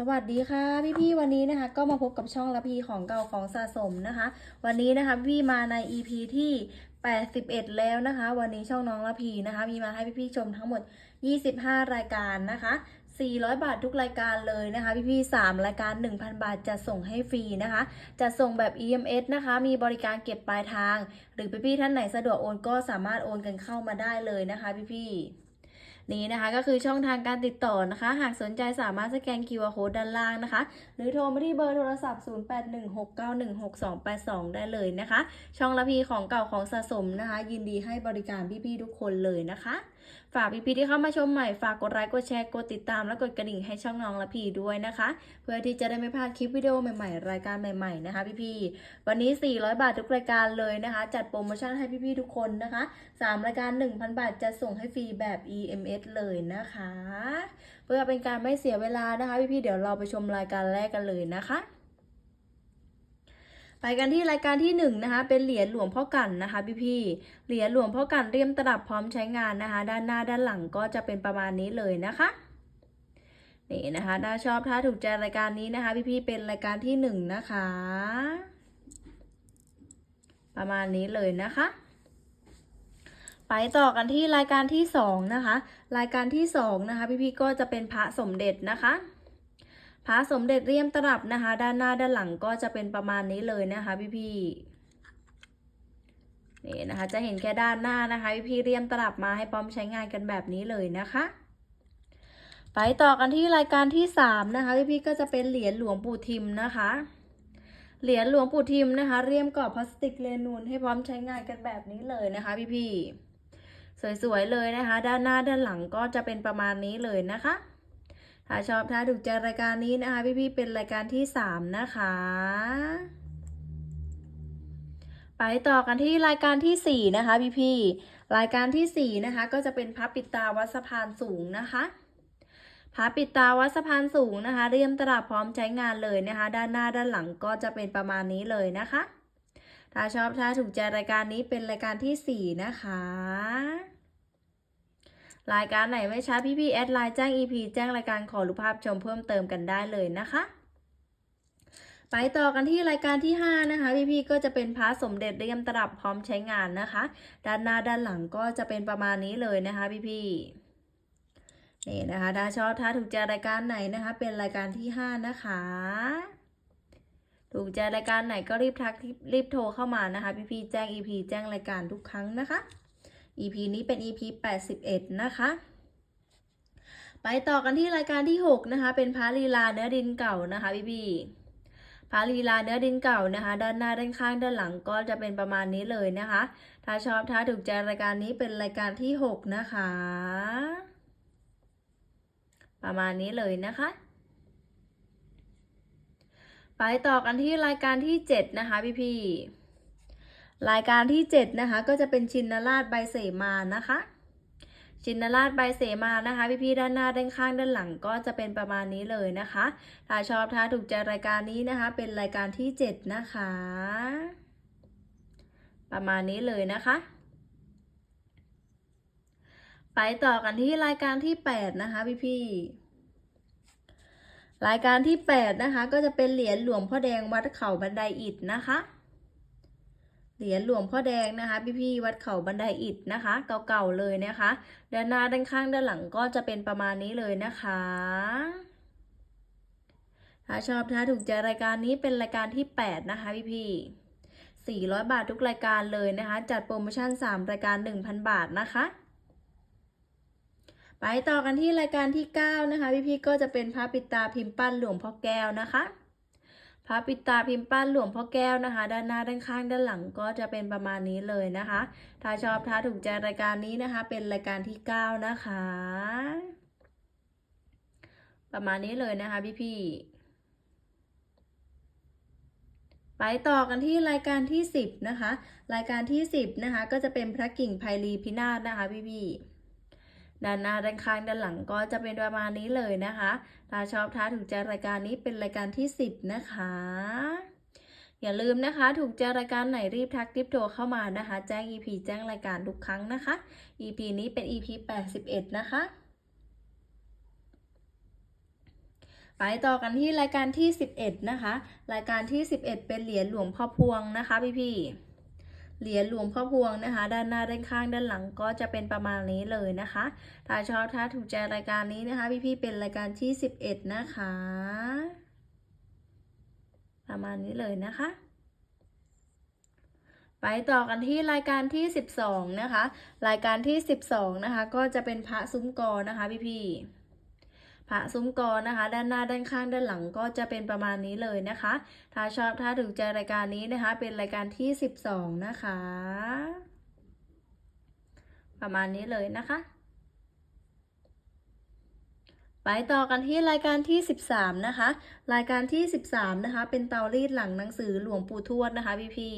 สวัสดีค่ะพี่พี่ๆวันนี้นะคะ ก็มาพบกับช่องละพีของเก่าของสะสมนะคะ วันนี้นะคะพี่มาใน EP ที่ 81 แล้วนะคะ วันนี้ช่องน้องละพีนะคะ มีมาให้พี่พี่ๆชมทั้งหมด 25 รายการนะคะ 400 บาททุกรายการเลยนะคะพี่พี่ๆ3รายการ 1,000 บาทจะส่งให้ฟรีนะคะจะส่งแบบ EMS นะคะ มีบริการเก็บปลายทาง หรือพี่พี่ๆท่านไหนสะดวกโอนก็สามารถโอนกันเข้ามาได้เลยนะคะ พี่พี่ๆ นี้นะคะก็คือช่องทางการติดต่อนะคะ หากสนใจสามารถสแกน QR Code ด้านล่างนะคะ หรือโทรมาที่เบอร์โทรศัพท์ 0816916282 ได้เลยนะคะ ช่องละพีของเก่าของสะสมนะคะ ยินดีให้บริการพี่ๆทุกคนเลยนะคะ ฝากพี่ๆที่เข้ามาชมใหม่ฝากกดไลค์กดแชร์กดติดตามและกดกระดิ่งให้ช่องน้องละพีด้วยนะคะ เพื่อที่จะได้ไม่พลาดคลิปวิดีโอใหม่ๆ รายการใหม่ๆนะคะ พี่ๆวันนี้ 400 บาททุกรายการเลยนะคะ จัดโปรโมชั่นให้พี่ๆทุกคนนะคะ 3 รายการ 1,000 บาทจะส่งให้ฟรีแบบ EMS เลยนะคะ เพื่อเป็นการไม่เสียเวลานะคะ พี่ๆเดี๋ยวเราไปชมรายการแรกกันเลยนะคะ ไปกันที่รายการที่1นงนะคะเป็นเหรียญหลวงพ่อกันนะคะพี่ๆเหรียญหลวงพ่อกันเรียมตลับพร้อมใช้งานนะคะ ด้านหน้าด้านหลังก็จะเป็นประมาณนี้เลยนะคะนี่นะคะถ้าชอบถ้าถูกใจรายการนี้นะคะ พี่ๆเป็นรายการที่1นงนะคะ ประมาณนี้เลยนะคะ ไปต่อกันที่รายการที่สองนะคะ รายการที่สองนะคะ พี่ๆก็จะเป็นพระสมเด็จนะคะ พระสมเด็จเรียมตลับนะคะ ด้านหน้าด้านหลังก็จะเป็นประมาณนี้เลยนะคะพี่ๆนี่นะคะ จะเห็นแค่ด้านหน้านะคะพี่ๆเรียมตลับมาให้พร้อมใช้งานกันแบบนี้เลยนะคะไปต่อกันที่รายการที่สามนะคะพี่ๆก็จะเป็นเหรียญหลวงปู่ทิมนะคะ เหรียญหลวงปู่ทิมนะคะ เรียมกรอบพลาสติกเลนูนให้พร้อมใช้งานกันแบบนี้เลยนะคะ พี่ๆสวยๆเลยนะคะ ด้านหน้าด้านหลังก็จะเป็นประมาณนี้เลยนะคะ ถ้าชอบถ้าถูกใจรายการนี้นะคะ พี่ๆเป็นรายการที่ 3 นะคะ ไปต่อกันที่รายการที่ 4 นะคะ พี่ๆรายการที่ 4 นะคะ ก็จะเป็นพระปิดตาวัดสะพานสูงนะคะพระปิดตาวัดสะพานสูงนะคะ เรียมตลับพร้อมใช้งานเลยนะคะ ด้านหน้าด้านหลังก็จะเป็นประมาณนี้เลยนะคะ ถ้าชอบถ้าถูกใจรายการนี้เป็นรายการที่ 4 นะคะ รายการไหนไม่ช้าพี่ๆแอดไลน์แจ้ง EP แจ้งรายการขอรูปภาพชมเพิ่มเติมกันได้เลยนะคะไปต่อกันที่รายการที่ 5 นะคะ พี่ๆก็จะเป็นพระสมเด็จเรียมตลับพร้อมใช้งานนะคะ ด้านหน้าด้านหลังก็จะเป็นประมาณนี้เลยนะคะ พี่ๆนี่นะคะถ้าชอบถ้าถูกใจรายการไหนนะคะ เป็นรายการที่ 5 นะคะ ถูกใจรายการไหนก็รีบทักรีบโทรเข้ามานะคะ พี่ๆแจ้ง EP แจ้งรายการทุกครั้งนะคะ EP นี้เป็น EP 81 นะคะ ไปต่อกันที่รายการที่ 6 นะคะ เป็นพระลีลาเนื้อดินเก่านะคะพี่พี่พระลีลาเนื้อดินเก่านะคะ ด้านหน้าด้านข้างด้านหลังก็จะเป็นประมาณนี้เลยนะคะ ถ้าชอบถ้าถูกใจรายการนี้เป็นรายการที่ 6 นะคะ ประมาณนี้เลยนะคะไปต่อกันที่รายการที่ 7 นะคะพี่พี่ รายการที่ 7 นะคะ ก็จะเป็นชินราชใบเสมานะคะ ชินราชใบเสมานะคะ พี่ๆด้านหน้าด้านข้างด้านหลังก็จะเป็นประมาณนี้เลยนะคะ ถ้าชอบถ้าถูกใจรายการนี้นะคะ เป็นรายการที่ 7 นะคะ ประมาณนี้เลยนะคะ ไปต่อกันที่รายการที่ 8 นะคะพี่ๆรายการที่ 8 นะคะ ก็จะเป็นเหรียญหลวงพ่อแดงวัดเขาบันไดอิฐนะคะ เหรียญหลวงพ่อแดงนะคะ พี่ๆวัดเขาบันไดอิฐนะคะ เก่าๆเลยนะคะ ด้านหน้าด้านข้างด้านหลังก็จะเป็นประมาณนี้เลยนะคะถ้าชอบถ้าถูกใจรายการนี้เป็นรายการที่ 8 นะคะพี่ๆ400 บาททุกรายการเลยนะคะ จัดโปรโมชั่น 3 รายการ 1,000 บาทนะคะไปต่อกันที่รายการที่ 9 นะคะ พี่ๆก็จะเป็นพระปิดตาพิมพ์ปั้นหลวงพ่อแก้วนะคะ พระปิตาพิมพ์ปั้นหลวงพ่อแก้วนะคะ ด้านหน้าด้านข้างด้านหลังก็จะเป็นประมาณนี้เลยนะคะ ถ้าชอบถ้าถูกใจรายการนี้นะคะ เป็นรายการที่ 9 นะคะ ประมาณนี้เลยนะคะพี่ๆไปต่อกันที่รายการที่ 10 นะคะ รายการที่ 10 นะคะ ก็จะเป็นพระกิ่งไพลีพินาศนะคะพี่ๆ ด้านหน้าด้านข้างด้านหลังก็จะเป็นประมาณนี้เลยนะคะ ถ้าชอบท้าถูกใจรายการนี้เป็นรายการที่ 10 นะคะ อย่าลืมนะคะ ถูกใจรายการไหนรีบทักรีบโทรเข้ามานะคะ แจ้ง EP แจ้งรายการทุกครั้งนะคะ EP นี้เป็น EP 81 นะคะไปต่อกันที่รายการที่ 11 นะคะ รายการที่ 11 เป็นเหรียญหลวงพ่อพวงนะคะพี่พี่ เหรียญหลวงพ่อพวงนะคะ ด้านหน้าด้านข้างด้านหลังก็จะเป็นประมาณนี้เลยนะคะ ถ้าชอบถ้าถูกใจรายการนี้นะคะพี่พี่ๆเป็นรายการที่ 11 นะคะ ประมาณนี้เลยนะคะไปต่อกันที่รายการที่ 12 นะคะ รายการที่ 12 นะคะ ก็จะเป็นพระซุ้มกอนะคะพี่พี่ๆ พระซุ้มกอนะคะ ด้านหน้าด้านข้างด้านหลังก็จะเป็นประมาณนี้เลยนะคะ ถ้าชอบถ้าถูกใจรายการนี้นะคะ เป็นรายการที่ 12 นะคะ ประมาณนี้เลยนะคะไปต่อกันที่รายการที่ 13 นะคะ รายการที่ 13 นะคะ เป็นเตารีดหลังหนังสือหลวงปู่ทวดนะคะพี่พี่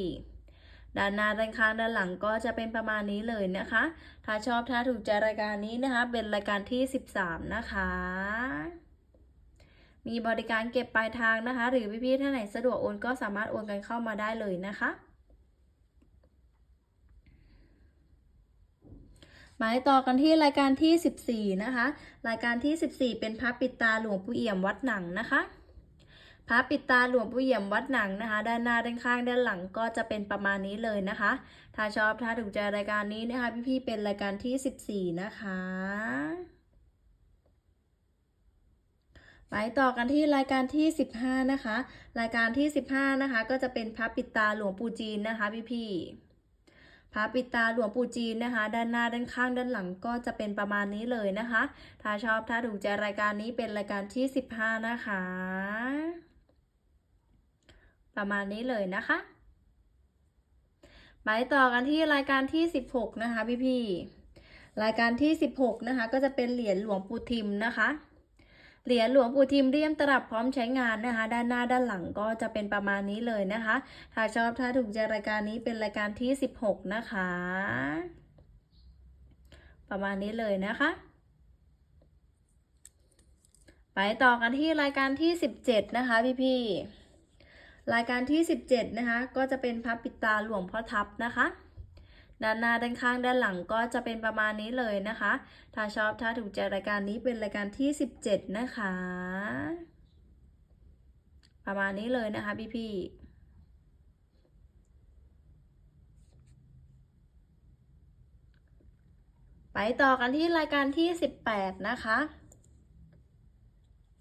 ด้านหน้าด้านข้างด้านหลังก็จะเป็นประมาณนี้เลยนะคะ ถ้าชอบถ้าถูกใจรายการนี้นะคะ เป็นรายการที่ 13 นะคะ มีบริการเก็บปลายทางนะคะ หรือพี่ๆท่านไหนสะดวกโอนก็สามารถโอนกันเข้ามาได้เลยนะคะหมายต่อกันที่รายการที่ 14 นะคะ รายการที่ 14 เป็นพระปิดตาหลวงปู่เอี่ยมวัดหนังนะคะ พระปิดตาหลวงปู่เอี่ยมวัดหนังนะคะ ด้านหน้าด้านข้างด้านหลังก็จะเป็นประมาณนี้เลยนะคะ ถ้าชอบถ้าถูกใจรายการนี้นะคะ พี่ๆเป็นรายการที่ 14 นะคะไปต่อกันที่รายการที่ 15 นะคะ รายการที่ 15 นะคะ ก็จะเป็นพระปิดตาหลวงปู่จีนนะคะพี่ๆพระปิดตาหลวงปู่จีนนะคะ ด้านหน้าด้านข้างด้านหลังก็จะเป็นประมาณนี้เลยนะคะ ถ้าชอบถ้าถูกใจรายการนี้เป็นรายการที่ 15 นะคะ ประมาณนี้เลยนะคะไปต่อกันที่รายการที่ 16 นะคะพี่ๆรายการที่ 16 นะคะ ก็จะเป็นเหรียญหลวงปู่ทิมนะคะ เหรียญหลวงปู่ทิมเรียมตลับพร้อมใช้งานนะคะ ด้านหน้าด้านหลังก็จะเป็นประมาณนี้เลยนะคะ ถ้าชอบถ้าถูกใจรายการนี้เป็นรายการที่ 16 นะคะ ประมาณนี้เลยนะคะ ไปต่อกันที่รายการที่ 17 นะคะพี่ๆ รายการที่ 17 นะคะ ก็จะเป็นพระปิตาหลวงพ่อทับนะคะ ด้านหน้าด้านข้างด้านหลังก็จะเป็นประมาณนี้เลยนะคะ ถ้าชอบถ้าถูกใจรายการนี้เป็นรายการที่ 17 นะคะ ประมาณนี้เลยนะคะพี่ๆไปต่อกันที่รายการที่ 18 นะคะ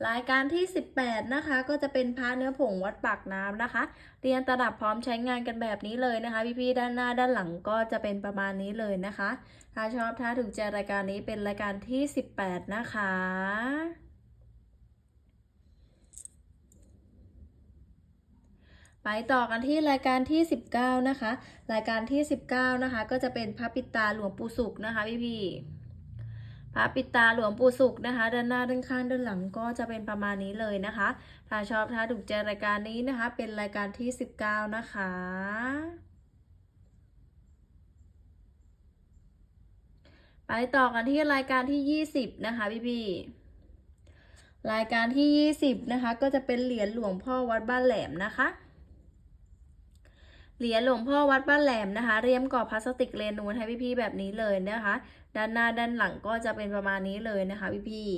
รายการที่ 18 นะคะ ก็จะเป็นพระเนื้อผงวัดปากน้ำนะคะ เรียนตลับพร้อมใช้งานกันแบบนี้เลยนะคะ พี่ๆด้านหน้าด้านหลังก็จะเป็นประมาณนี้เลยนะคะ ถ้าชอบถ้าถูกใจรายการนี้เป็นรายการที่ 18 นะคะไปต่อกันที่รายการที่ 19 นะคะ รายการที่ 19 นะคะ ก็จะเป็นพระปิตาหลวงปู่สุขนะคะพี่ๆ พระปิดตาหลวงปู่สุขนะคะด้านหน้าด้านข้างด้านหลังก็จะเป็นประมาณนี้เลยนะคะ ถ้าชอบถ้าถูกใจรายการนี้นะคะ เป็นรายการที่ 19 นะคะไปต่อกันที่รายการที่ 20 นะคะพี่ๆรายการที่ 20 นะคะ ก็จะเป็นเหรียญหลวงพ่อวัดบ้านแหลมนะคะ เหรียญหลวงพ่อวัดบ้านแหลมนะคะ เรียมกรอบพลาสติกเลนูนให้พี่ๆแบบนี้เลยนะคะ ด้านหน้าด้านหลังก็จะเป็นประมาณนี้เลยนะคะพี่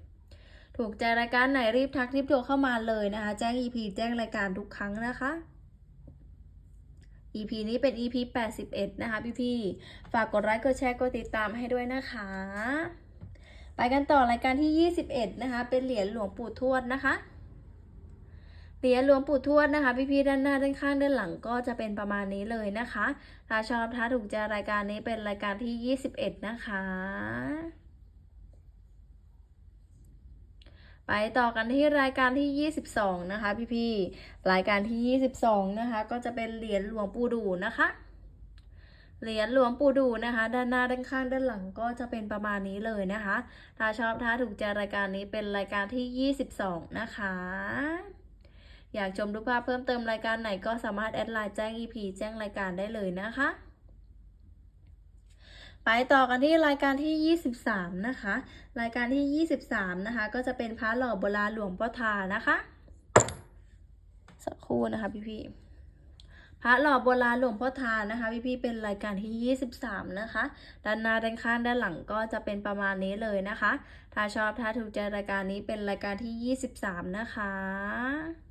ๆ ถูกใจรายการไหนรีบทักรีบโทรเข้ามาเลยนะคะ แจ้ง EP แจ้งรายการทุกครั้งนะคะ EP นี้เป็น EP 81 นะคะพี่ๆ ฝากกดไลค์กดแชร์กดติดตามให้ด้วยนะคะ ไปกันต่อรายการที่ 21 นะคะ เป็นเหรียญหลวงปู่ทวดนะคะ เหรียญหลวงปู่ทวดนะคะ พี่ๆด้านหน้าด้านข้างด้านหลังก็จะเป็นประมาณนี้เลยนะคะ ถ้าชอบถ้าถูกใจรายการนี้เป็นรายการที่ 21 นะคะ ไปต่อกันที่รายการที่ 22 นะคะ พี่ๆรายการที่ 22 นะคะ ก็จะเป็นเหรียญหลวงปู่ดูนะคะเหรียญหลวงปู่ดูนะคะ ด้านหน้าด้านข้างด้านหลังก็จะเป็นประมาณนี้เลยนะคะ ถ้าชอบถ้าถูกใจรายการนี้เป็นรายการที่ 22 นะคะ อยากชมรูปภาพเพิ่มเติมรายการไหนก็สามารถแอดไลน์แจ้ง EP แจ้งรายการได้เลยนะคะ ไปต่อกันที่รายการที่ 23 นะคะ รายการที่ 23 นะคะ ก็จะเป็นพระหล่อโบราณหลวงพ่อทานะคะ สักครู่นะคะพี่ๆพพระหล่อโบราณหลวงพ่อทานนะคะ พี่ๆเป็นรายการที่ 23 นะคะ ด้านหน้าด้านข้างด้านหลังก็จะเป็นประมาณนี้เลยนะคะ ถ้าชอบถ้าถูกใจรายการนี้เป็นรายการที่ 23 นะคะ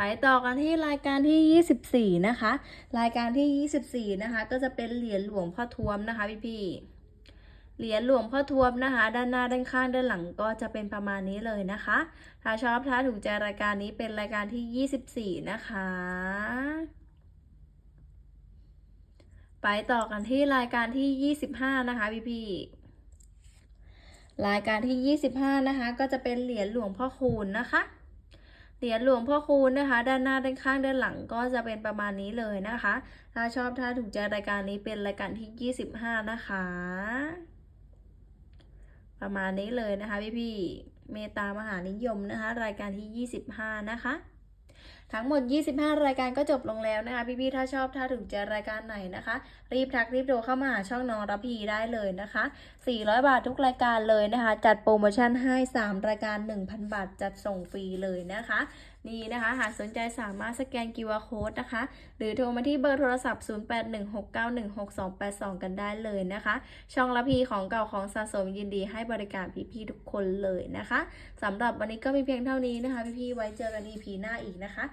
ไปต่อกันที่รายการที่ 24 นะคะ รายการที่ 24 นะคะ ก็จะเป็นเหรียญหลวงพ่อทวมนะคะพี่ๆเหรียญหลวงพ่อทวมนะคะ ด้านหน้าด้านข้างด้านหลังก็จะเป็นประมาณนี้เลยนะคะ ถ้าชอบถ้าถูกใจรายการนี้เป็นรายการที่ 24 นะคะ ไปต่อกันที่รายการที่ 25 นะคะพี่ๆรายการที่ 25 นะคะ ก็จะเป็นเหรียญหลวงพ่อคูณนะคะ เหรียญหลวงพ่อคูณนะคะ ด้านหน้าด้านข้างด้านหลังก็จะเป็นประมาณนี้เลยนะคะ ถ้าชอบถ้าถูกใจรายการนี้เป็นรายการที่ 25 นะคะ ประมาณนี้เลยนะคะพี่พี่เมตตามหานิยมนะคะ รายการที่ 25 นะคะ ทั้งหมด 25 รายการก็จบลงแล้วนะคะ พี่ๆ ถ้าชอบถ้าถูกใจรายการไหนนะคะ รีบทักรีบโทรเข้ามาหาช่องน้องรับพีได้เลยนะคะ 400 บาททุกรายการเลยนะคะ จัดโปรโมชั่นให้ 3 รายการ 1,000 บาท จัดส่งฟรีเลยนะคะ นี่นะคะ หากสนใจสามารถสแกน QR Code นะคะ หรือโทรมาที่เบอร์โทรศัพท์ 0816916282 กันได้เลยนะคะ ช่องรับพีของเก่าของสะสมยินดีให้บริการพี่ๆ ทุกคนเลยนะคะสำหรับวันนี้ก็มีเพียงเท่านี้นะคะ พี่ๆ ไว้เจอกัน EP หน้าอีกนะคะ